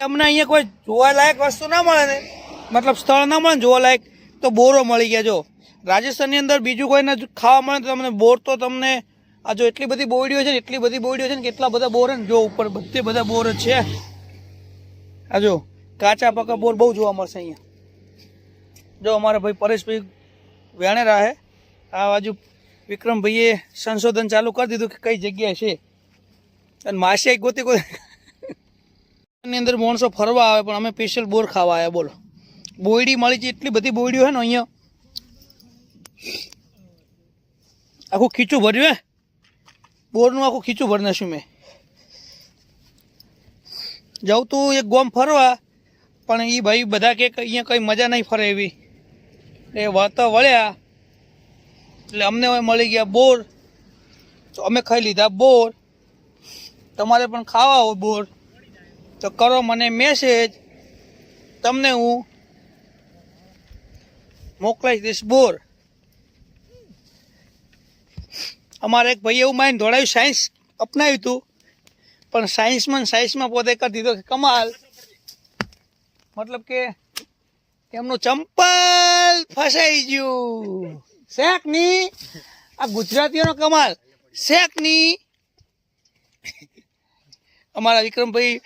તમને અહીંયા કોઈ જોવાલાયક વસ્તુ ના મળે ને? મતલબ સ્થળ ના મળે જોવાલાયક? તો બોરો મળી ગયા, જો. રાજસ્થાનની અંદર બીજું કોઈને ખાવા મળે તો તમને બોર તો તમને આ જો એટલી બધી બોરડીઓ છે ને, એટલી બધી બોરડીઓ છે ને કેટલા બધા બોર ને, જો ઉપર બધે બધા બોર છે. આ જો, કાચા પાકા બોર બહુ જોવા મળશે અહીંયા. જો, અમારા ભાઈ પરેશભાઈ વેણેરા હે આ બાજુ વિક્રમભાઈએ સંશોધન ચાલુ કરી દીધું કે કઈ જગ્યાએ છે. અને માસે ગોતી ગોતી ની અંદર માણસો ફરવા આવે, પણ અમે સ્પેશિયલ બોર ખાવા આવ્યા બોલો. બોયડી મળી છે, એટલી બધી બોયડીઓ છે ને અહીંયા. આખું ખીચું ભર્યું હે? બોરનું આખું ખીચું ભરી નાખ્યું મેં. જાઉં તું એક ગોમ ફરવા, પણ એ ભાઈ બધા કે અહીંયા કંઈ મજા નહીં ફરે એવી. એ વાતા વળ્યા, એટલે અમને મળી ગયા બોર. તો અમે ખાઈ લીધા બોર. તમારે પણ ખાવા હોય બોર. તો કરો મને મેસેજ તમને હું મોકલાઈ દઈશ બોર અમારે એક ભાઈ એવું માઇન ધોળાયું સાયન્સ અપનાવ્યું હતું પણ સાયન્સમાં સાયન્સમાં પોતે કરી દીધો કમાલ. મતલબ કે એમનું ચંપલ ફસાઈ ગયું. શેકની આ ગુજરાતીઓનો કમાલ. શેકની અમારા વિક્રમભાઈ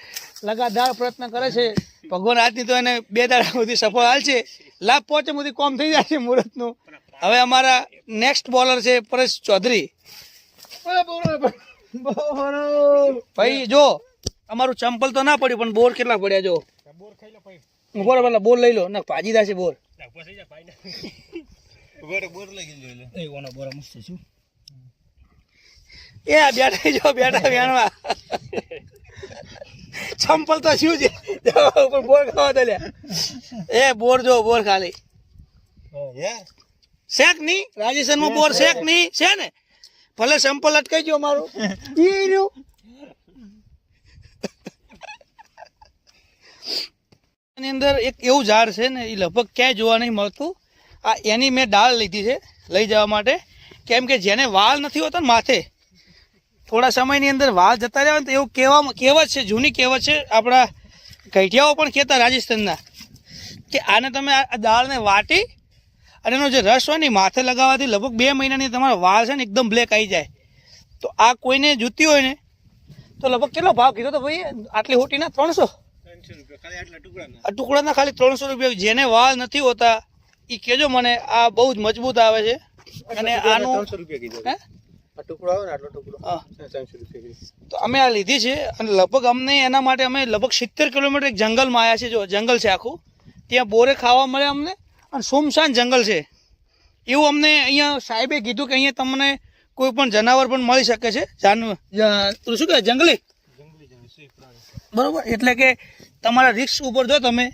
લગાતાર પ્રયત્ન કરે છે. ભગવાન આજની તો એને બે દાડા સુધી સફળ હાલ છે લાભ પહોંચે સુધી કોમ થઈ જાય છે મુહૂર્તનું. હવે અમારા નેક્સ્ટ બોલર છે પરેશ ચૌધરી. ભાઈ જો અમારું ચંપલ તો ના પડ્યું પણ બોર કેટલા પડ્યા જો? બોર પેલા બોર લઈ લો. ના ભાજીદા છે બોર. એ આ બેઠા જો બેઠા વેણવા ચંપલ તો શું છે? બોર ખાવા દે એ બોર જો બોર ખાલી. શેકની? રાજસ્થાનમાં બોર શેકની? છે ને? ભલે સંપલ અટકાઈ ગયો મારું. ઈ રહ્યું. એની અંદર એક એવું ઝાડ છે ને એ લગભગ ક્યાંય જોવા નહીં મળતું. આ એની મેં ડાળ લીધી છે લઈ જવા માટે. કેમ કે જેને વાળ નથી હોતા ને માથે થોડા સમયની અંદર વાળ જતા રહ્યા તો એવું કહેવા કહેવત છે જૂની કહેવત છે આપણા ગઠિયાઓ પણ કહેતા રાજસ્થાનના કે આને તમે આ દાળને વાટી અને એનો જે રસ હોય ને માથે લગાવવાથી લગભગ બે મહિનાની તમારા વાળ છે ને એકદમ બ્લેક આવી જાય. તો આ કોઈને જૂતી હોય ને તો લગભગ કેટલો ભાવ કીધો તો ભાઈ આટલી હોટીના ત્રણસો? આ ટુકડાના ખાલી ત્રણસો રૂપિયા. જેને વાળ નથી હોતા એ કહેજો મને આ બહુ જ મજબૂત આવે છે. અને આનું તો અમે આ લીધી છે અને લગભગ અમને એના માટે અમે લગભગ સિત્તેર કિલોમીટર એક જંગલમાં આવ્યા છે જો જંગલ છે આખું. ત્યાં બોરે ખાવા મળે અમને અને સોમશાન જંગલ છે. એવું અમને અહીંયા સાહેબે કીધું કે અહીંયા તમને કોઈ પણ જનાવર પણ મળી શકે છે. જાનવર શું કહેવાય જંગલી? બરોબર? એટલે કે તમારા રિક્સ ઉપર જો તમે.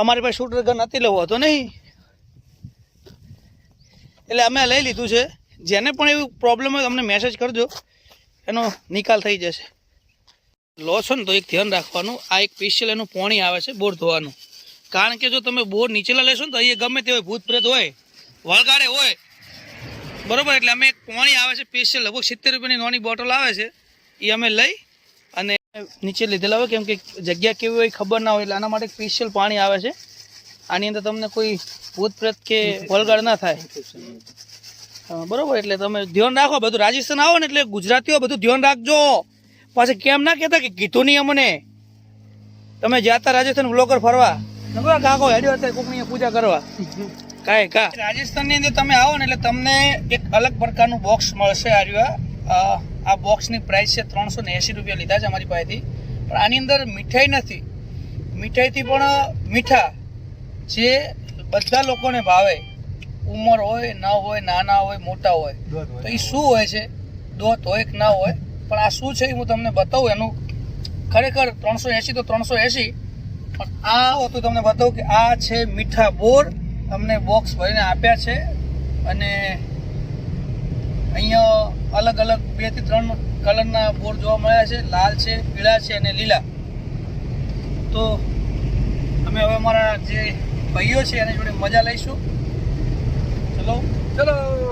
અમારી પાસે શૂટર ગન નથી લેવો હતો નહીં. એટલે અમે લઈ લીધું છે. જેને પણ એવું પ્રોબ્લેમ હોય તમને મેસેજ કરજો. એનો નિકાલ થઈ જશે. લો છો ને તો એક ધ્યાન રાખવાનું, આ એક સ્પેશિયલ એનું પોણી આવે છે બોર ધોવાનું. કારણ કે જો તમે બોર નીચેલા લેશો ને તો અહીંયા ગમે તે હોય ભૂત પ્રેત હોય, વળગાડે હોય. બરાબર, એટલે અમે એક પોણી આવે છે સ્પેશિયલ લગભગ સિત્તેર રૂપિયાની નાની બોટલ આવે છે. એ અમે લઈ અને નીચે લીધેલા હોય, કેમ કે જગ્યા કેવી હોય ખબર ના હોય, એટલે આના માટે સ્પેશિયલ પાણી આવે છે. આની અંદર તમને કોઈ ભૂત પ્રેત કે વળગાડ ના થાય. બરોબર, એટલે તમે ધ્યાન રાખો, બધું રાજસ્થાન આવો ને એટલે ગુજરાતીઓ બધું ધ્યાન રાખજો. પાછા કેમ ના કહેતા કે કીધું નહીં અમને? તમે જાતા રાજસ્થાન બ્લોકર ફરવા. આ કાકો હેડ્યો હતા કોકની પૂજા કરવા. કાંઈ, કા? રાજસ્થાનની અંદર તમે આવો ને એટલે તમને એક અલગ પ્રકારનું બોક્સ મળશે આ રહ્યું આ. આ બોક્સની પ્રાઇસ છે ત્રણસો ને એંસી રૂપિયા લીધા છે અમારી પાસેથી. પણ આની અંદર મીઠાઈ નથી. મીઠાઈથી પણ મીઠા જે બધા લોકોને ભાવે. ઉંમર હોય ના હોય નાના હોય મોટા હોય તો એ શું હોય છે? દોત હોય કે ના હોય? પણ આ શું છે એ હું તમને બતાવું એનું ખરેખર ત્રણસો એંસી તો ત્રણસો એંસી પણ આ હતું તમને બતાવું કે આ છે મીઠા બોર અમને બોક્સ ભરીને આપ્યા છે અને અહીંયા અલગ અલગ બેથી ત્રણ કલરના બોર જોવા મળ્યા છે લાલ છે પીળા છે અને લીલા. તો અમે હવે અમારા જે ભાઈઓ છે એની જોડે મજા લઈશું. ચલો ચલો